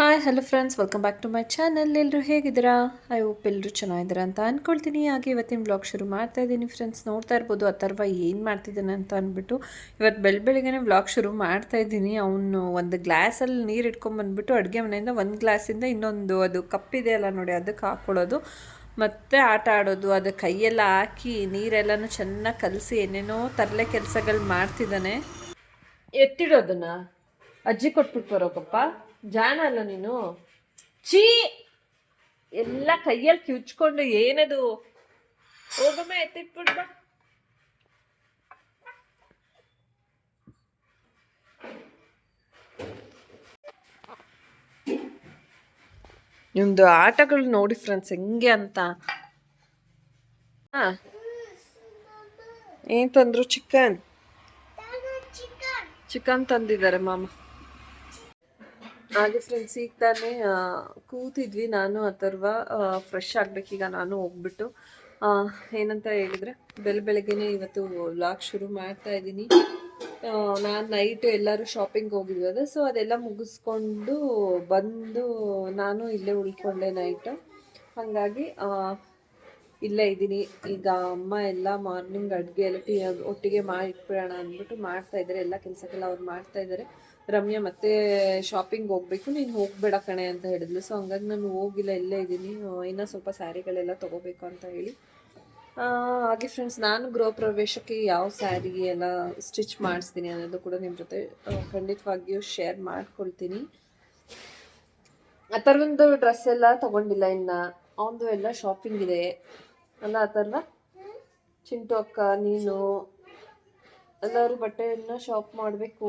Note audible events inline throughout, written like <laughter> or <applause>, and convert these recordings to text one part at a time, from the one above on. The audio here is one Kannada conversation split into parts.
Hi hello friends welcome back to my channel ಎಲ್ಲರೂ ಹೇಗಿದ್ದೀರಾ? ಐ ಹೋಪ್ ಎಲ್ಲರೂ ಚೆನ್ನಾಗಿದ್ದೀರಾ ಅಂತ ಅಂದ್ಕೊಳ್ತೀನಿ ಹಾಗೆ ಇವತ್ತಿನ ಬ್ಲಾಗ್ ಶುರು ಮಾಡ್ತಾ ಇದ್ದೀನಿ ಫ್ರೆಂಡ್ಸ್ ನೋಡ್ತಾ ಇರ್ಬೋದು, ಅಥರ್ವ ಏನು ಮಾಡ್ತಿದ್ದಾನೆ ಅಂತ ಅಂದ್ಬಿಟ್ಟು ಇವತ್ತು ಬೆಳ ಬೆಳಿಗ್ಗೆ ಬ್ಲಾಗ್ ಶುರು ಮಾಡ್ತಾ ಇದ್ದೀನಿ. ಅವನು ಒಂದು ಗ್ಲಾಸಲ್ಲಿ ನೀರು ಇಟ್ಕೊಂಬಂದ್ಬಿಟ್ಟು ಅಡುಗೆ ಮನೆಯಿಂದ ಒಂದು ಗ್ಲಾಸಿಂದ ಇನ್ನೊಂದು. ಅದು ಕಪ್ಪಿದೆ ಅಲ್ಲ ನೋಡಿ ಅದಕ್ಕೆ ಹಾಕ್ಕೊಳ್ಳೋದು ಮತ್ತೆ ಆಟ ಆಡೋದು. ಅದು ಕೈಯೆಲ್ಲ ಹಾಕಿ ನೀರೆಲ್ಲನೂ ಚೆನ್ನಾಗಿ ಕಲಸಿ ಏನೇನೋ ತರಲೆ ಕೆಲಸಗಳು ಮಾಡ್ತಿದ್ದಾನೆ. ಎತ್ತಿಡೋದನ್ನ? ಅಜ್ಜಿ ಕೊಟ್ಬಿಟ್ಟು ಬರೋಕಪ್ಪ. ಜಾಣ ಅಲ್ಲ ನೀನು? ಚೀ ಎಲ್ಲ ಕೈಯಲ್ಲಿ ಕಿವುಚ್ಕೊಂಡು ಏನದು? ಹೋಗಮ್ಮ ಎತ್ತಿಟ್ಬಿಡ್ ಬಾ. ನಿಮ್ದು ಆಟಗಳು ನೋಡಿ ಫ್ರೆಂಡ್ಸ್ ಹೆಂಗೆ ಅಂತ? ಹಾ. ಏನ್ ತಂದ್ರು ಚಿಕನ್. ಚಿಕನ್ ತಂದಿದ್ದಾರೆ ಮಾಮ. ಹಾಗೆ ಫ್ರೆಂಡ್ಸ್ ಈಗ ತಾನೇ ಕೂತಿದ್ವಿ ನಾನು, ಅಥರ್ವ ಫ್ರೆಶ್ ಆಗ್ಬೇಕೀಗ ನಾನು ಹೋಗ್ಬಿಟ್ಟು ಏನಂತ ಹೇಳಿದ್ರೆ ಬೆಲ್ ಬೆಳಗ್ಗೆನೆ ಇವತ್ತು ವ್ಲಾಗ್ ಶುರು ಮಾಡ್ತಾ ಇದ್ದೀನಿ. ನಾನು ನೈಟ್ ಎಲ್ಲರೂ ಶಾಪಿಂಗ್ ಹೋಗಿದ್ವಿ ಸೊ ಅದೆಲ್ಲ ಮುಗಿಸ್ಕೊಂಡು ಬಂದು, ನಾನು ಇಲ್ಲೇ ಉಳ್ಕೊಂಡೆ ನೈಟ್ ಹಾಗಾಗಿ ಇಲ್ಲೇ ಇದ್ದೀನಿ. ಈಗ ಅಮ್ಮ ಎಲ್ಲ ಮಾರ್ನಿಂಗ್ ಅಡುಗೆ ಎಲ್ಲ ಟೀ ಒಟ್ಟಿಗೆ ಮಾಡಿಟ್ಬಿಡೋಣ ಅಂದ್ಬಿಟ್ಟು ಮಾಡ್ತಾ ಇದ್ದಾರೆ. ಎಲ್ಲ ಕೆಲಸಕ್ಕೆಲ್ಲ ಅವ್ರು ಮಾಡ್ತಾ ಇದ್ದಾರೆ. ರಮ್ಯಾ ಮತ್ತೆ ಶಾಪಿಂಗ್ ಹೋಗ್ಬೇಕು. ನೀನು ಹೋಗ್ಬೇಡ ಕಣೆ ಅಂತ ಹೇಳಿದ್ಲು. ಸೊ ಹಂಗಾಗಿ ನಾನು ಹೋಗಿಲ್ಲ. ಇಲ್ಲೇ ಇದ್ದೀನಿ. ಇನ್ನೂ ಸ್ವಲ್ಪ ಸ್ಯಾರಿಗಳೆಲ್ಲ ತೊಗೋಬೇಕು ಅಂತ ಹೇಳಿ. ಆ, ಹಾಗೆ ಫ್ರೆಂಡ್ಸ್ ನಾನು ಗೃಹ ಪ್ರವೇಶಕ್ಕೆ ಯಾವ ಸ್ಯಾರಿ ಎಲ್ಲ ಸ್ಟಿಚ್ ಮಾಡಿಸ್ತೀನಿ ಅನ್ನೋದು ಕೂಡ ನಿಮ್ಮ ಜೊತೆ ಖಂಡಿತವಾಗಿಯೂ ಶೇರ್ ಮಾಡ್ಕೊಳ್ತೀನಿ. ಅಥರ್ವಂದು ಡ್ರೆಸ್ ಎಲ್ಲ ತಗೊಂಡಿಲ್ಲ ಇನ್ನು. ಅವನದು ಎಲ್ಲ ಶಾಪಿಂಗ್ ಇದೆ. ಅಲ್ಲ ಅಥರ್ವ ಚಿಂಟು ಅಕ್ಕ ನೀನು ಎಲ್ಲರೂ ಬಟ್ಟೆಯನ್ನು ಶಾಪ್ ಮಾಡಬೇಕು.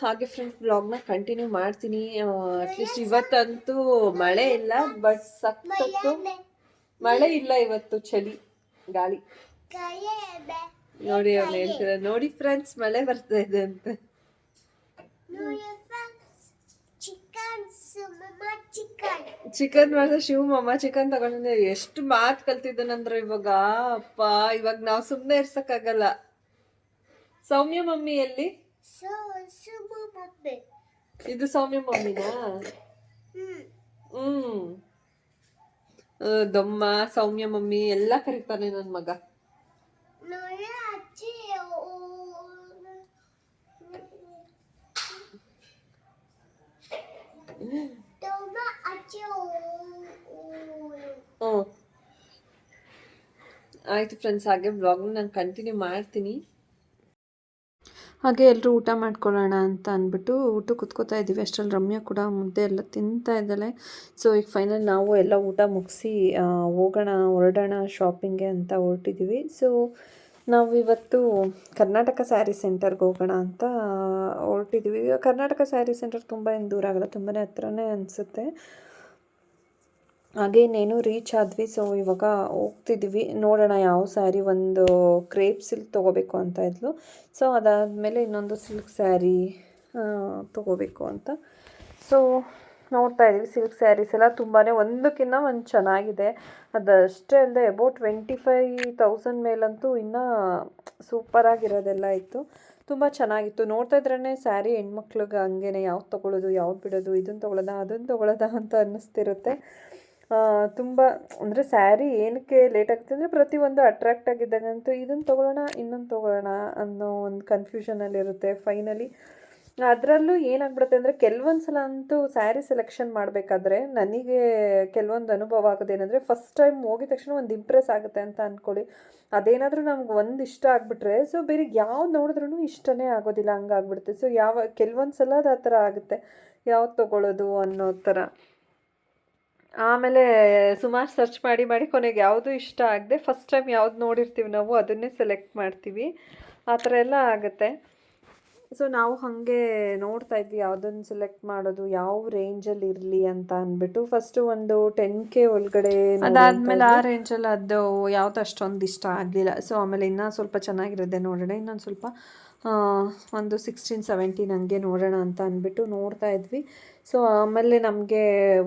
ಹಾಗೆ ಫ್ರೆಂಡ್ಸ್ ಬ್ಲಾಗ್ನ ಕಂಟಿನ್ಯೂ ಮಾಡ್ತೀನಿ. ಅಟ್ಲೀಸ್ಟ್ ಇವತ್ತಂತೂ ಮಳೆ ಇಲ್ಲ ಬಟ್ ಸಕ್ಕತ್ತು ಮಳೆ ಇಲ್ಲ ಇವತ್ತು ಚಳಿ, ಗಾಳಿ. ನೋಡಿ ಅವ್ನು ಹೇಳ್ತಾರೆ ನೋಡಿ ಫ್ರೆಂಡ್ಸ್ ಮಳೆ ಬರ್ತಾ ಇದೆ ಅಂತ. ಚಿಕನ್ ಮಾಡಿದ್ರೆ ಶಿವ ಮಮ್ಮ ಚಿಕನ್ ತಗೊಂಡಿದ್ದೆ. ಎಷ್ಟು ಮಾತ್ ಕಲ್ತಿದ್ದಾನಂದ್ರೆ ಇವಾಗ. ಅಪ್ಪ, ಇವಾಗ ನಾವು ಸುಮ್ಮನೆ ಇರ್ಸಕ್ಕಾಗಲ್ಲ. ಸೌಮ್ಯ ಮಮ್ಮಿ ಎಲ್ಲಿ? ಇದು ಸೌಮ್ಯ ಮಮ್ಮಿನಾ? ಹ್ಮ್. ದೊಮ್ಮ, ಸೌಮ್ಯ ಮಮ್ಮಿ ಎಲ್ಲ ಕರೀತಾನೆ ನನ್ ಮಗ. ಆಯ್ತು ಫ್ರೆಂಡ್ಸ್ ಹಾಗೆ ಬ್ಲಾಗ್ನ ನಾನು ಕಂಟಿನ್ಯೂ ಮಾಡ್ತೀನಿ. ಹಾಗೆ ಎಲ್ಲರೂ ಊಟ ಮಾಡ್ಕೊಳ್ಳೋಣ ಅಂತ ಅಂದ್ಬಿಟ್ಟು ಊಟ ಕುತ್ಕೋತಾ ಇದ್ದೀವಿ. ಅಷ್ಟರಲ್ಲಿ ರಮ್ಯಾ ಕೂಡ ಮುದ್ದೆ ಎಲ್ಲ ತಿಂತಾ ಇದ್ದಾಳೆ. ಸೊ ಈಗ ಫೈನಲ್ ನಾವು ಎಲ್ಲ ಊಟ ಮುಗಿಸಿ ಹೋಗೋಣ ಹೊರಡೋಣ ಶಾಪಿಂಗ್ಗೆ ಅಂತ ಹೊರಟಿದ್ದೀವಿ. ಸೊ ನಾವು ಇವತ್ತು ಕರ್ನಾಟಕ ಸ್ಯಾರಿ ಸೆಂಟರ್ಗೆ ಹೋಗೋಣ ಅಂತ ಹೊರಟಿದ್ದೀವಿ ಕರ್ನಾಟಕ ಸ್ಯಾರಿ ಸೆಂಟರ್ ತುಂಬ ಏನು ದೂರ ಆಗಲ್ಲ ತುಂಬಾ ಹತ್ರನೇ ಅನಿಸುತ್ತೆ. ಹಾಗೆ ಇನ್ನೇನು ರೀಚ್ ಆದ್ವಿ ಸೊ ಇವಾಗ ಹೋಗ್ತಿದ್ವಿ. ನೋಡೋಣ ಯಾವ ಸ್ಯಾರಿ ಒಂದು ಕ್ರೇಪ್ ಸಿಲ್ಕ್ ತೊಗೋಬೇಕು ಅಂತ ಇದ್ಲು. ಸೊ ಅದಾದಮೇಲೆ ಇನ್ನೊಂದು ಸಿಲ್ಕ್ ಸ್ಯಾರಿ ತೊಗೋಬೇಕು ಅಂತ. ಸೊ ನೋಡ್ತಾ ಇದ್ದೀವಿ. ಸಿಲ್ಕ್ ಸ್ಯಾರೀಸ್ ಎಲ್ಲ ತುಂಬಾ ಒಂದಕ್ಕಿಂತ ಒಂದು ಚೆನ್ನಾಗಿದೆ. ಅದಷ್ಟೇ ಅಲ್ಲದೆ ಅಬೌಟ್ ಟ್ವೆಂಟಿ ಫೈ ತೌಸಂಡ್ ಮೇಲಂತೂ ಇನ್ನೂ ಸೂಪರಾಗಿರೋದೆಲ್ಲ ಇತ್ತು. ತುಂಬ ಚೆನ್ನಾಗಿತ್ತು. ನೋಡ್ತಾ ಇದ್ರೇ ಸ್ಯಾರಿ ಹೆಣ್ಮಕ್ಳಿಗೆ ಹಂಗೇನೆ ಯಾವ್ದು ತೊಗೊಳ್ಳೋದು ಯಾವ್ದು ಬಿಡೋದು ಇದನ್ನು ತೊಗೊಳ್ಳೋದಾ ಅದನ್ನು ತೊಗೊಳ್ಳೋದಾ ಅಂತ ಅನ್ನಿಸ್ತಿರುತ್ತೆ. ತುಂಬ ಅಂದರೆ ಸ್ಯಾರಿ ಏನಕ್ಕೆ ಲೇಟ್ ಆಗುತ್ತೆ ಅಂದರೆ ಪ್ರತಿಯೊಂದು ಅಟ್ರ್ಯಾಕ್ಟ್ ಆಗಿದ್ದಾಗಂತೂ ಇದನ್ನು ತೊಗೊಳ್ಳೋಣ ಇನ್ನೊಂದು ತೊಗೊಳ್ಳೋಣ ಅನ್ನೋ ಒಂದು ಕನ್ಫ್ಯೂಷನಲ್ಲಿರುತ್ತೆ ಫೈನಲಿ ಅದರಲ್ಲೂ ಏನಾಗ್ಬಿಡುತ್ತೆ ಅಂದರೆ ಕೆಲವೊಂದು ಸಲ ಅಂತೂ ಸ್ಯಾರಿ ಸೆಲೆಕ್ಷನ್ ಮಾಡಬೇಕಾದ್ರೆ ನನಗೆ ಕೆಲವೊಂದು ಅನುಭವ ಆಗೋದೇನೆಂದರೆ ಫಸ್ಟ್ ಟೈಮ್ ಹೋಗಿದ ತಕ್ಷಣ ಒಂದು ಇಂಪ್ರೆಸ್ ಆಗುತ್ತೆ ಅಂತ ಅಂದ್ಕೊಳ್ಳಿ ಅದೇನಾದರೂ ನಮ್ಗೆ ಒಂದು ಇಷ್ಟ ಆಗಿಬಿಟ್ರೆ ಸೊ ಬೇರೆ ಯಾವ್ದು ನೋಡಿದ್ರೂ ಇಷ್ಟನೇ ಆಗೋದಿಲ್ಲ, ಹಂಗಾಗ್ಬಿಡುತ್ತೆ. ಸೊ ಯಾವ ಕೆಲವೊಂದು ಸಲ ಅದು ಆ ಥರ ಆಗುತ್ತೆ. ಯಾವ್ದು ತೊಗೊಳ್ಳೋದು ಅನ್ನೋ ಥರ. ಆಮೇಲೆ ಸುಮಾರು ಸರ್ಚ್ ಮಾಡಿ ಮಾಡಿ ಕೊನೆಗೆ ಯಾವುದು ಇಷ್ಟ ಆಗದೆ ಫಸ್ಟ್ ಟೈಮ್ ಯಾವ್ದು ನೋಡಿರ್ತೀವಿ ನಾವು ಅದನ್ನೇ ಸೆಲೆಕ್ಟ್ ಮಾಡ್ತೀವಿ. ಆ ಥರ ಎಲ್ಲ ಆಗುತ್ತೆ. ಸೊ ನಾವು ಹಾಗೆ ನೋಡ್ತಾ ಇದ್ವಿ ಯಾವುದನ್ನು ಸೆಲೆಕ್ಟ್ ಮಾಡೋದು ಯಾವ ರೇಂಜಲ್ಲಿ ಇರಲಿ ಅಂತ ಅಂದ್ಬಿಟ್ಟು ಫಸ್ಟು ಒಂದು ಟೆನ್ ಕೆ ಒಳಗಡೆ ಅದಾದಮೇಲೆ ಆ ರೇಂಜಲ್ಲಿ ಅದು ಯಾವ್ದು ಅಷ್ಟೊಂದು ಇಷ್ಟ ಆಗಲಿಲ್ಲ. ಸೊ ಆಮೇಲೆ ಇನ್ನೂ ಸ್ವಲ್ಪ ಚೆನ್ನಾಗಿರೋದೆ ನೋಡೋಣ. ಇನ್ನೊಂದು ಸ್ವಲ್ಪ ಒಂದು ಸಿಕ್ಸ್ಟೀನ್ ಸೆವೆಂಟೀನ್ ಹಂಗೆ ನೋಡೋಣ ಅಂತ ಅಂದ್ಬಿಟ್ಟು ನೋಡ್ತಾ ಇದ್ವಿ. ಸೊ ಆಮೇಲೆ ನಮಗೆ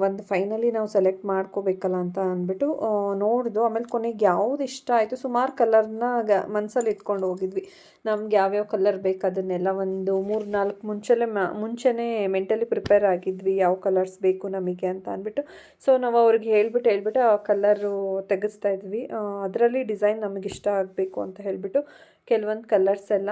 ಒಂದು ಫೈನಲಿ ನಾವು ಸೆಲೆಕ್ಟ್ ಮಾಡ್ಕೋಬೇಕಲ್ಲ ಅಂತ ಅಂದ್ಬಿಟ್ಟು ನೋಡ್ದು. ಆಮೇಲೆ ಕೊನೆಗೆ ಯಾವ್ದು ಇಷ್ಟ ಆಯಿತು, ಸುಮಾರು ಕಲರ್ನ ಗ ಮನಸ್ಸಲ್ಲಿ ಇಟ್ಕೊಂಡು ಹೋಗಿದ್ವಿ. ನಮ್ಗೆ ಯಾವ್ಯಾವ ಕಲರ್ ಬೇಕು ಅದನ್ನೆಲ್ಲ ಒಂದು ಮೂರು ನಾಲ್ಕು ಮುಂಚೆಲೆ ಮ, ಮುಂಚೆನೇ ಮೆಂಟಲಿ ಪ್ರಿಪೇರ್ ಆಗಿದ್ವಿ. ಯಾವ ಕಲರ್ಸ್ ಬೇಕು ನಮಗೆ ಅಂತ ಅಂದ್ಬಿಟ್ಟು. ಸೊ ನಾವು ಅವ್ರಿಗೆ ಹೇಳ್ಬಿಟ್ಟು ಹೇಳ್ಬಿಟ್ಟು ಆ ಕಲರು ತೆಗೆಸ್ತಾ ಇದ್ವಿ. ಅದರಲ್ಲಿ ಡಿಸೈನ್ ನಮಗಿಷ್ಟ ಆಗಬೇಕು ಅಂತ ಹೇಳಿಬಿಟ್ಟು, ಕೆಲವೊಂದು ಕಲರ್ಸ್ ಎಲ್ಲ.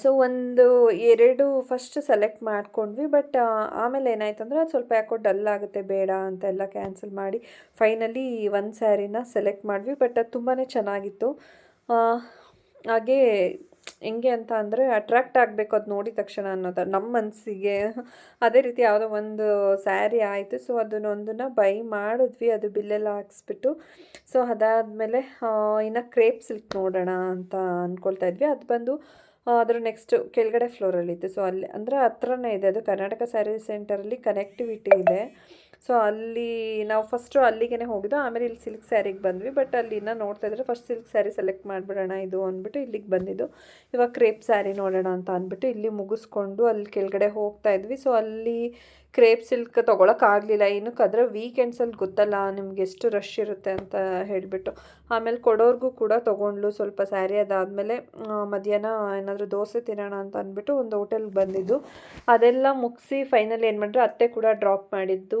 ಸೊ ಒಂದು ಎರಡು ಫಸ್ಟ್ ಸೆಲೆಕ್ಟ್ ಮಾಡ್ಕೊಂಡ್ವಿ ಬಟ್ ಆಮೇಲೆ ಏನಾಯ್ತು ಅಂದರೆ ಅದು ಸ್ವಲ್ಪ ಯಾಕೋ ಡಲ್ ಆಗುತ್ತೆ, ಬೇಡ ಅಂತೆಲ್ಲ ಕ್ಯಾನ್ಸಲ್ ಮಾಡಿ ಫೈನಲಿ ಒಂದು ಸ್ಯಾರಿನ ಸೆಲೆಕ್ಟ್ ಮಾಡಿದ್ವಿ ಬಟ್ ಅದು ತುಂಬಾ ಚೆನ್ನಾಗಿತ್ತು. ಹಾಗೇ ಹೆಂಗೆ ಅಂತ ಅಂದರೆ ಅಟ್ರ್ಯಾಕ್ಟ್ ಆಗಬೇಕು ಅದು ನೋಡಿದ ತಕ್ಷಣ ಅನ್ನೋದು ನಮ್ಮ ಮನಸ್ಸಿಗೆ ಅದೇ ರೀತಿ ಯಾವುದೋ ಒಂದು ಸ್ಯಾರಿ ಆಯಿತು ಸೊ ಅದನ್ನೊಂದನ್ನು ಬೈ ಮಾಡಿದ್ವಿ, ಅದು ಬಿಲ್ಲೆಲ್ಲ ಹಾಕ್ಸ್ಬಿಟ್ಟು. ಸೊ ಅದಾದಮೇಲೆ ಇನ್ನು ಕ್ರೇಪ್ ಸಿಲ್ಕ್ ನೋಡೋಣ ಅಂತ ಅಂದ್ಕೊಳ್ತಾ ಇದ್ವಿ, ಅದು ಬಂದು ಅದ್ರ ನೆಕ್ಸ್ಟ್ ಕೆಳಗಡೆ ಫ್ಲೋರಲ್ಲಿತ್ತು ಸೊ ಅಲ್ಲಿ ಅಂದರೆ ಹತ್ರನೇ ಇದೆ. ಅದು ಕರ್ನಾಟಕ ಸ್ಯಾರಿ ಸೆಂಟರಲ್ಲಿ ಕನೆಕ್ಟಿವಿಟಿ ಇದೆ. ಸೊ ಅಲ್ಲಿ ನಾವು ಫಸ್ಟು ಅಲ್ಲಿಗೆ ಹೋಗಿದ್ದು. ಆಮೇಲೆ ಇಲ್ಲಿ ಸಿಲ್ಕ್ ಸ್ಯಾರಿಗೆ ಬಂದ್ವಿ. ಬಟ್ ಅಲ್ಲಿ ಇನ್ನೂ ನೋಡ್ತಾ ಇದ್ರೆ ಫಸ್ಟ್ ಸಿಲ್ಕ್ ಸ್ಯಾರಿ ಸೆಲೆಕ್ಟ್ ಮಾಡಿಬಿಡೋಣ, ಇದು ಅಂದ್ಬಿಟ್ಟು ಇಲ್ಲಿಗೆ ಬಂದಿದ್ದು. ಇವಾಗ ಕ್ರೇಪ್ ಸ್ಯಾರಿ ನೋಡೋಣ ಅಂತ ಅಂದ್ಬಿಟ್ಟು ಇಲ್ಲಿ ಮುಗಿಸ್ಕೊಂಡು ಅಲ್ಲಿ ಕೆಳಗಡೆ ಹೋಗ್ತಾ ಇದ್ವಿ. ಸೊ ಅಲ್ಲಿ ಕ್ರೇಪ್ ಸಿಲ್ಕ್ ತೊಗೊಳಕ್ಕಾಗಲಿಲ್ಲ ಏನಕ್ಕೆ ಆದರೆ ವೀಕೆಂಡ್ಸಲ್ಲಿ ಗೊತ್ತಲ್ಲ ನಿಮ್ಗೆ ಎಷ್ಟು ರಶ್ ಇರುತ್ತೆ ಅಂತ ಹೇಳಿಬಿಟ್ಟು. ಆಮೇಲೆ ಕೊಡೋರ್ಗೂ ಕೂಡ ತೊಗೊಂಡ್ಲು ಸ್ವಲ್ಪ ಸ್ಯಾರಿ ಅದಾದಮೇಲೆ ಮಧ್ಯಾಹ್ನ ಏನಾದರೂ ದೋಸೆ ತಿನ್ನೋಣ ಅಂತ ಅಂದ್ಬಿಟ್ಟು ಒಂದು ಹೋಟೆಲ್ಗೆ ಬಂದಿದ್ದು. ಅದೆಲ್ಲ ಮುಗಿಸಿ ಫೈನಲಿ ಏನು ಮಾಡಿದ್ರು, ಅತ್ತೆ ಕೂಡ ಡ್ರಾಪ್ ಮಾಡಿದ್ದು.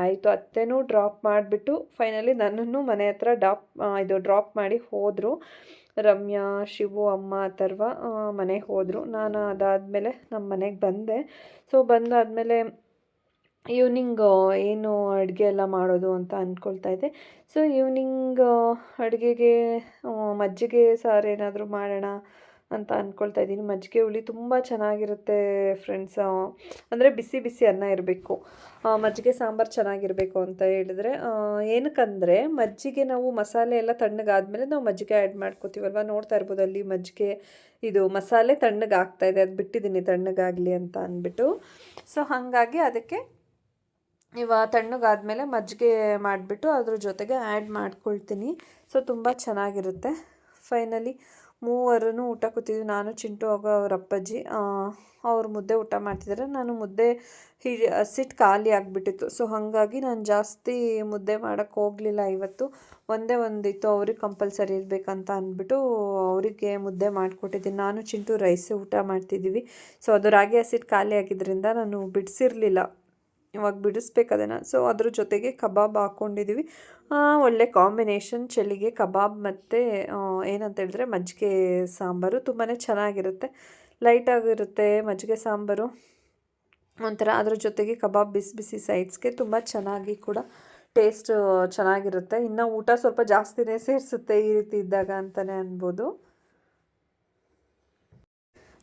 ಆಯಿತು, ಅತ್ತೆನೂ ಡ್ರಾಪ್ ಮಾಡಿಬಿಟ್ಟು ಫೈನಲಿ ನನ್ನನ್ನು ಮನೆ ಹತ್ರ ಡಾಪ್ ಇದು ಡ್ರಾಪ್ ಮಾಡಿ ಹೋದರು. ರಮ್ಯಾ, ಶಿವು, ಅಮ್ಮ, ಅಥರ್ವ ಮನೆಗೆ ಹೋದರು. ನಾನು ಅದಾದಮೇಲೆ ನಮ್ಮ ಮನೆಗೆ ಬಂದೆ. ಸೊ ಬಂದಾದಮೇಲೆ ಈವ್ನಿಂಗ್ ಏನು ಅಡುಗೆ ಎಲ್ಲ ಮಾಡೋದು ಅಂತ ಅಂದ್ಕೊಳ್ತಾ ಇದ್ದೆ. ಸೊ ಈವ್ನಿಂಗ್ ಅಡುಗೆಗೆ ಮಜ್ಜಿಗೆ ಸಾರು ಏನಾದರೂ ಮಾಡೋಣ ಅಂತ ಅಂದ್ಕೊಳ್ತಾ ಇದ್ದೀನಿ. ಮಜ್ಜಿಗೆ ಹುಳಿ ತುಂಬ ಚೆನ್ನಾಗಿರುತ್ತೆ ಫ್ರೆಂಡ್ಸ್ ಅಂದರೆ ಬಿಸಿ ಬಿಸಿ ಅನ್ನ ಇರಬೇಕು. ಮಜ್ಜಿಗೆ ಸಾಂಬಾರು ಚೆನ್ನಾಗಿರಬೇಕು ಅಂತ ಹೇಳಿದ್ರೆ ಏನಕ್ಕಂದರೆ ಮಜ್ಜಿಗೆ ನಾವು ಮಸಾಲೆ ಎಲ್ಲ ತಣ್ಣಗಾದಮೇಲೆ ನಾವು ಮಜ್ಜಿಗೆ ಆ್ಯಡ್ ಮಾಡ್ಕೋತೀವಲ್ವ? ನೋಡ್ತಾ ಇರ್ಬೋದು ಅಲ್ಲಿ ಮಜ್ಜಿಗೆ ಇದು ಮಸಾಲೆ ತಣ್ಣಗೆ ಆಗ್ತಾ ಇದೆ. ಅದು ಬಿಟ್ಟಿದ್ದೀನಿ ತಣ್ಣಗಾಗಲಿ ಅಂತ ಅಂದ್ಬಿಟ್ಟು. ಸೊ ಹಾಗಾಗಿ ಅದಕ್ಕೆ ಇವ ತಣ್ಣಗಾದ್ಮೇಲೆ ಮಜ್ಜಿಗೆ ಮಾಡಿಬಿಟ್ಟು ಅದ್ರ ಜೊತೆಗೆ ಆ್ಯಡ್ ಮಾಡ್ಕೊಳ್ತೀನಿ. ಸೊ ತುಂಬ ಚೆನ್ನಾಗಿರುತ್ತೆ. ಫೈನಲಿ ಮೂವರೂ ಊಟ ಕೂತಿದ್ವಿ. ನಾನು, ಚಿಂಟು ಹೋಗೋ ಅವ್ರ ಅಪ್ಪಾಜಿ. ಅವ್ರು ಮುದ್ದೆ ಊಟ ಮಾಡ್ತಿದ್ದಾರೆ ನಾನು ಮುದ್ದೆ ಹಿ ಹಸಿಟ್ಟು ಖಾಲಿ ಆಗಿಬಿಟ್ಟಿತ್ತು. ಸೊ ಹಾಗಾಗಿ ನಾನು ಜಾಸ್ತಿ ಮುದ್ದೆ ಮಾಡೋಕ್ಕೆ ಹೋಗಲಿಲ್ಲ ಇವತ್ತು. ಒಂದೇ ಒಂದಿತ್ತು. ಅವ್ರಿಗೆ ಕಂಪಲ್ಸರಿ ಇರಬೇಕಂತ ಅಂದ್ಬಿಟ್ಟು ಅವರಿಗೆ ಮುದ್ದೆ ಮಾಡಿಕೊಟ್ಟಿದ್ದೀನಿ. ನಾನು, ಚಿಂಟು, ರೈಸ್ ಊಟ ಮಾಡ್ತಿದ್ದೀವಿ ಸೊ ಅದು ರಾಗಿ ಹಸಿಟ್ಟು ಖಾಲಿ ಆಗಿದ್ದರಿಂದ ನಾನು ಬಿಡಿಸಿರ್ಲಿಲ್ಲ. ಇವಾಗ ಬಿಡಿಸ್ಬೇಕು ಅದನ್ನು. ಸೊ ಅದ್ರ ಜೊತೆಗೆ ಕಬಾಬ್ ಹಾಕ್ಕೊಂಡಿದ್ದೀವಿ ಒಳ್ಳೆ ಕಾಂಬಿನೇಷನ್ ಚಳಿಗೆ ಕಬಾಬ್ ಮತ್ತು ಏನಂತ ಹೇಳಿದ್ರೆ ಮಜ್ಜಿಗೆ ಸಾಂಬಾರು ತುಂಬಾ ಚೆನ್ನಾಗಿರುತ್ತೆ. ಲೈಟಾಗಿರುತ್ತೆ ಮಜ್ಜಿಗೆ ಸಾಂಬಾರು. ಒಂಥರ ಅದ್ರ ಜೊತೆಗೆ ಕಬಾಬ್ ಬಿಸಿ ಬಿಸಿ ಸೈಡ್ಸ್ಗೆ ತುಂಬ ಚೆನ್ನಾಗಿ ಕೂಡ ಟೇಸ್ಟ್ ಚೆನ್ನಾಗಿರುತ್ತೆ. ಇನ್ನು ಊಟ ಸ್ವಲ್ಪ ಜಾಸ್ತಿನೇ ಸೇರಿಸುತ್ತೆ ಈ ರೀತಿ ಇದ್ದಾಗ ಅಂತಲೇ ಅನ್ಬೋದು.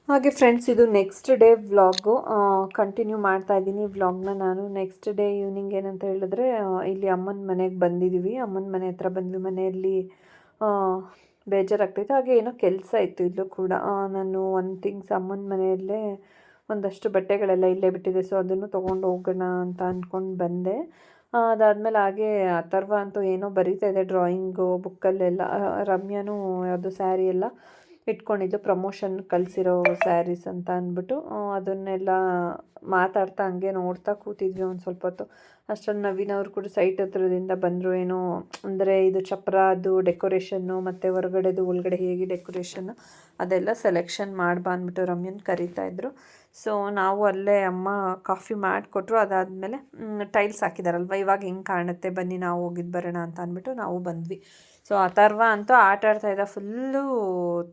ಹಾಗೆ ಫ್ರೆಂಡ್ಸ್ ಇದು ನೆಕ್ಸ್ಟ್ ಡೇ ವ್ಲಾಗು ಕಂಟಿನ್ಯೂ ಮಾಡ್ತಾ ಇದ್ದೀನಿ ವ್ಲಾಗ್ನ ನಾನು. ನೆಕ್ಸ್ಟ್ ಡೇ ಈವ್ನಿಂಗ್ ಏನಂತ ಹೇಳಿದ್ರೆ ಇಲ್ಲಿ ಅಮ್ಮನ ಮನೆಗೆ ಬಂದಿದ್ದೀವಿ ಅಮ್ಮನ ಮನೆ ಹತ್ರ ಬಂದ್ವಿ ಮನೆಯಲ್ಲಿ ಆ, ಬೇಜಾರಾಗ್ತೈತೆ ಹಾಗೆ ಏನೋ ಕೆಲಸ ಇತ್ತು ಇಲ್ಲೂ ಕೂಡ. ನಾನು ಒಂದು ಥಿಂಗ್ಸ್ ಅಮ್ಮನ ಮನೆಯಲ್ಲೇ ಒಂದಷ್ಟು ಬಟ್ಟೆಗಳೆಲ್ಲ ಇಲ್ಲೇ ಬಿಟ್ಟಿದೆ ಸೊ ಅದನ್ನು ತೊಗೊಂಡು ಹೋಗೋಣ ಅಂತ ಅಂದ್ಕೊಂಡು ಬಂದೆ. ಅದಾದಮೇಲೆ ಹಾಗೆ ಅಥರ್ವ ಅಂತೂ ಏನೋ ಬರೀತಾ ಇದೆ ಡ್ರಾಯಿಂಗು ಬುಕ್ಕಲ್ಲೆಲ್ಲ ರಮ್ಯಾನೂ ಯಾವುದು ಸ್ಯಾರಿ ಎಲ್ಲ ಇಟ್ಕೊಂಡಿದ್ದು ಪ್ರಮೋಷನ್ ಕಳಿಸಿರೋ ಸ್ಯಾರೀಸ್ ಅಂತ ಅಂದ್ಬಿಟ್ಟು ಅದನ್ನೆಲ್ಲ ಮಾತಾಡ್ತಾ ಹಂಗೆ ನೋಡ್ತಾ ಕೂತಿದ್ವಿ ಒಂದು ಸ್ವಲ್ಪ ಹೊತ್ತು. ಅಷ್ಟರಲ್ಲಿ ನವೀನ್ ಅವರು ಕೂಡ ಸೈಟ್ ಹತ್ರದಿಂದ ಬಂದರು, ಏನೋ ಅಂದರೆ ಇದು ಚಪ್ರ ಅದು ಡೆಕೋರೇಷನ್ನು ಮತ್ತು ಹೊರಗಡೆದು ಒಳಗಡೆ ಹೇಗೆ ಡೆಕೋರೇಷನ್ನು ಅದೆಲ್ಲ ಸೆಲೆಕ್ಷನ್ ಮಾಡ್ಬಾ ಅಂದ್ಬಿಟ್ಟು ರಮ್ಯನ್ ಕರೀತಾ ಇದ್ರು. ಸೊ ನಾವು ಅಲ್ಲೇ ಅಮ್ಮ ಕಾಫಿ ಮಾಡಿಕೊಟ್ರು, ಅದಾದಮೇಲೆ ಟೈಲ್ಸ್ ಹಾಕಿದಾರಲ್ವ? ಇವಾಗ ಹೆಂಗೆ ಕಾಣುತ್ತೆ? ಬನ್ನಿ, ನಾವು ಹೋಗಿದ್ದು ಬರೋಣ ಅಂತ ಅಂದ್ಬಿಟ್ಟು ನಾವು ಬಂದ್ವಿ. ಸೊ ಅಥರ್ವ ಅಂತೂ ಆಟ ಆಡ್ತಾ ಇದ್ದ. ಫುಲ್ಲು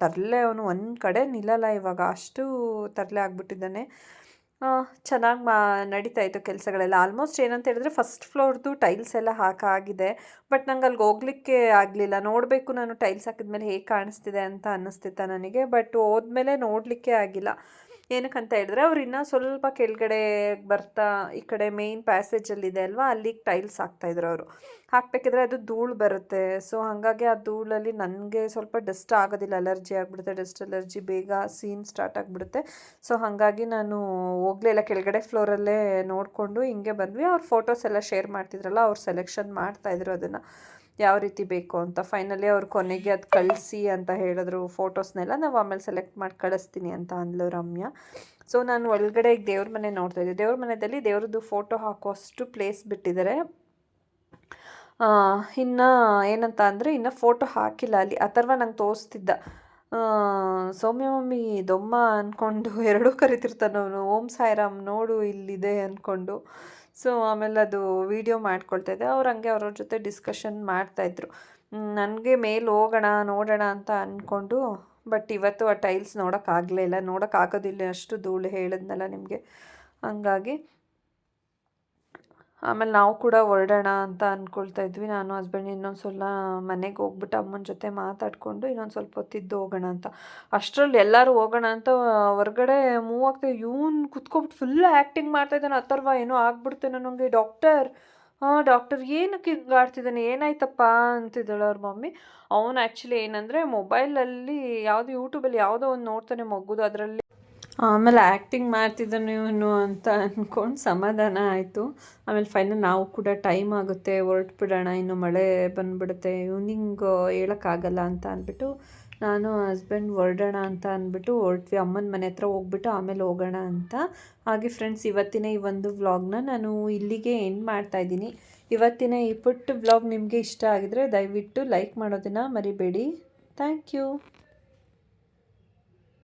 ತರಲೆ ಅವನು. ಒಂದು ಕಡೆ ನಿಲ್ಲಲ್ಲ ಇವಾಗ. ಅಷ್ಟು ತರಲೆ ಆಗಿಬಿಟ್ಟಿದ್ದಾನೆ. ಚೆನ್ನಾಗಿ ಮಾ, ನಡೀತಾ ಇತ್ತು ಕೆಲಸಗಳೆಲ್ಲ. ಆಲ್ಮೋಸ್ಟ್ ಏನಂತ ಹೇಳಿದ್ರೆ ಫಸ್ಟ್ ಫ್ಲೋರ್ದು ಟೈಲ್ಸ್ ಎಲ್ಲ ಹಾಕಾಗಿದೆ ಬಟ್ ನಂಗೆ ಅಲ್ಲಿಗೆ ಹೋಗ್ಲಿಕ್ಕೆ ಆಗಲಿಲ್ಲ. ನೋಡಬೇಕು ನಾನು ಟೈಲ್ಸ್ ಹಾಕಿದ್ಮೇಲೆ ಹೇಗೆ ಕಾಣಿಸ್ತಿದೆ ಅಂತ ಅನ್ನಿಸ್ತಿತ್ತ ನನಗೆ. ಬಟ್ ಹೋದ್ಮೇಲೆ ನೋಡಲಿಕ್ಕೆ ಆಗಿಲ್ಲ. ಏನಕ್ಕಂತ ಹೇಳಿದ್ರೆ ಅವ್ರು ಇನ್ನೂ ಸ್ವಲ್ಪ ಕೆಳಗಡೆ ಬರ್ತಾ ಈ ಕಡೆ ಮೇಯ್ನ್ ಪ್ಯಾಸೇಜಲ್ಲಿದೆ ಅಲ್ವಾ, ಅಲ್ಲಿಗೆ ಟೈಲ್ಸ್ ಹಾಕ್ತಾಯಿದ್ರು ಅವರು. ಹಾಕಬೇಕಿದ್ರೆ ಅದು ಧೂಳು ಬರುತ್ತೆ. ಸೊ ಹಾಗಾಗಿ ಆ ಧೂಳಲ್ಲಿ ನನಗೆ ಸ್ವಲ್ಪ ಡಸ್ಟ್ ಆಗೋದಿಲ್ಲ ಅಲರ್ಜಿ ಆಗಿಬಿಡುತ್ತೆ ಡಸ್ಟ್ ಅಲರ್ಜಿ ಬೇಗ ಸೀನ್ ಸ್ಟಾರ್ಟ್ ಆಗಿಬಿಡುತ್ತೆ. ಸೊ ಹಾಗಾಗಿ ನಾನು ಹೋಗಲಿಲ್ಲ ಕೆಳಗಡೆ ಫ್ಲೋರಲ್ಲೇ ನೋಡಿಕೊಂಡು ಹಿಂಗೆ ಬಂದ್ವಿ. ಅವ್ರ ಫೋಟೋಸ್ ಎಲ್ಲ ಶೇರ್ ಮಾಡ್ತಿದ್ರಲ್ಲ, ಅವ್ರು ಸೆಲೆಕ್ಷನ್ ಮಾಡ್ತಾಯಿದ್ರು ಅದನ್ನು. ಯಾವ ರೀತಿ ಬೇಕು ಅಂತ. ಫೈನಲಿ ಅವ್ರು ಕೊನೆಗೆ ಅದು ಕಳಿಸಿ ಅಂತ ಹೇಳಿದ್ರು ಫೋಟೋಸ್ನೆಲ್ಲ, ನಾವು ಆಮೇಲೆ ಸೆಲೆಕ್ಟ್ ಮಾಡಿ ಕಳಿಸ್ತೀನಿ ಅಂತ ಅಂದ್ಲು ರಮ್ಯಾ. ಸೊ ನಾನು ಒಳಗಡೆ ಈಗ ದೇವ್ರ ಮನೆ ನೋಡ್ತಾ ಇದ್ದೆ. ದೇವ್ರ ಮನೆಯಲ್ಲಿ ದೇವ್ರದ್ದು ಫೋಟೋ ಹಾಕುವಷ್ಟು ಪ್ಲೇಸ್ ಬಿಟ್ಟಿದ್ದಾರೆ ಇನ್ನು ಏನಂತ ಅಂದರೆ ಇನ್ನು ಫೋಟೋ ಹಾಕಿಲ್ಲ. ಅಲ್ಲಿ ಅಥರ್ವ ನಂಗೆ ತೋರಿಸ್ತಿದ್ದ. ಸೌಮ್ಯ ಮಮ್ಮಿ ದೊಮ್ಮ ಅಂದ್ಕೊಂಡು <laughs> ಎರಡೂ ಕರಿತಿರ್ತಾನವನು. ಓಂ ಸಾಯಿರಾಮ್ ನೋಡು ಇಲ್ಲಿದೆ ಅಂದ್ಕೊಂಡು ಸೊ ಆಮೇಲೆ ಅದು ವೀಡಿಯೋ ಮಾಡ್ಕೊಳ್ತಾ ಇದ್ದೆ. ಅವ್ರು ಹಂಗೆ ಅವ್ರವ್ರ ಜೊತೆ ಡಿಸ್ಕಷನ್ ಮಾಡ್ತಾಯಿದ್ರು ನನಗೆ ಮೇಲೆ ಹೋಗೋಣ, ನೋಡೋಣ ಅಂತ ಅಂದ್ಕೊಂಡು ಬಟ್ ಇವತ್ತು ಆ ಟೈಲ್ಸ್ ನೋಡೋಕ್ಕಾಗಲೇ ಇಲ್ಲ. ನೋಡೋಕ್ಕಾಗೋದಿಲ್ಲ. ಅಷ್ಟು ಧೂಳು ಹೇಳಿದ್ನಲ್ಲ ನಿಮಗೆ. ಹಂಗಾಗಿ ಆಮೇಲೆ ನಾವು ಕೂಡ ಹೊರಡೋಣ ಅಂತ ಅಂದ್ಕೊಳ್ತಾ ಇದ್ವಿ. ನಾನು, ಹಸ್ಬೆಂಡ್ ಇನ್ನೊಂದು ಸಲ ಮನೆಗೆ ಹೋಗ್ಬಿಟ್ಟು ಅಮ್ಮನ ಜೊತೆ ಮಾತಾಡಿಕೊಂಡು ಇನ್ನೊಂದು ಸ್ವಲ್ಪ ಹೊತ್ತಿದ್ದು ಹೋಗೋಣ ಅಂತ. ಅಷ್ಟರಲ್ಲಿ ಎಲ್ಲರೂ ಹೋಗೋಣ ಅಂತ ಹೊರಗಡೆ ಮೂವ್ ಆಗ್ತಾ ಇವನು ಕುತ್ಕೊಬಿಟ್ಟು ಫುಲ್ ಆ್ಯಕ್ಟಿಂಗ್ ಮಾಡ್ತಾ ಇದ್ದಾನೆ. ಅಥರ್ವ ಏನೋ ಆಗ್ಬಿಡ್ತೇನೆ ನನಗೆ. ಡಾಕ್ಟರ್ ಹಾಂ ಡಾಕ್ಟರ್ ಏನಕ್ಕೆ ಹಿಂಗೆ ಆಡ್ತಿದ್ದಾನೆ ಏನಾಯ್ತಪ್ಪ ಅಂತಿದ್ದಾಳೆ ಅವ್ರ ಮಮ್ಮಿ. ಅವನು ಆ್ಯಕ್ಚುಲಿ ಏನಂದರೆ ಮೊಬೈಲಲ್ಲಿ ಯಾವುದೋ ಯೂಟ್ಯೂಬಲ್ಲಿ ಯಾವುದೋ ಒಂದು ನೋಡ್ತಾನೆ ಮಗುದು ಅದರಲ್ಲಿ ಆಮೇಲೆ ಆ್ಯಕ್ಟಿಂಗ್ ಮಾಡ್ತಿದ್ದಾನೆ ಇವನು ಅಂತ ಅಂದ್ಕೊಂಡು ಸಮಾಧಾನ ಆಯಿತು. ಆಮೇಲೆ ಫೈನಲ್ ನಾವು ಕೂಡ ಟೈಮ್ ಆಗುತ್ತೆ, ಹೊರಟ್ಬಿಡೋಣ, ಇನ್ನು ಮಳೆ ಬಂದುಬಿಡುತ್ತೆ ಇವ್ನಿಂಗ್ ಹೇಳೋಕ್ಕಾಗಲ್ಲ ಅಂತ ಅಂದ್ಬಿಟ್ಟು ನಾನು ಹಸ್ಬೆಂಡ್ ಹೊರಡೋಣ ಅಂತ ಅಂದ್ಬಿಟ್ಟು ಹೊರಟ್ವಿ. ಅಮ್ಮನ ಮನೆ ಹತ್ರ ಹೋಗ್ಬಿಟ್ಟು ಆಮೇಲೆ ಹೋಗೋಣ ಅಂತ. ಹಾಗೆ ಫ್ರೆಂಡ್ಸ್ ಇವತ್ತಿನ ಈ ಒಂದು ವ್ಲಾಗ್ನ ನಾನು ಇಲ್ಲಿಗೆ ಎಂಡ್ ಮಾಡ್ತಾ ಇದ್ದೀನಿ. ಇವತ್ತಿನ ಈ ಪುಟ್ಟ ವ್ಲಾಗ್ ನಿಮಗೆ ಇಷ್ಟ ಆಗಿದ್ರೆ ದಯವಿಟ್ಟು ಲೈಕ್ ಮಾಡೋದನ್ನು ಮರಿಬೇಡಿ. Thank you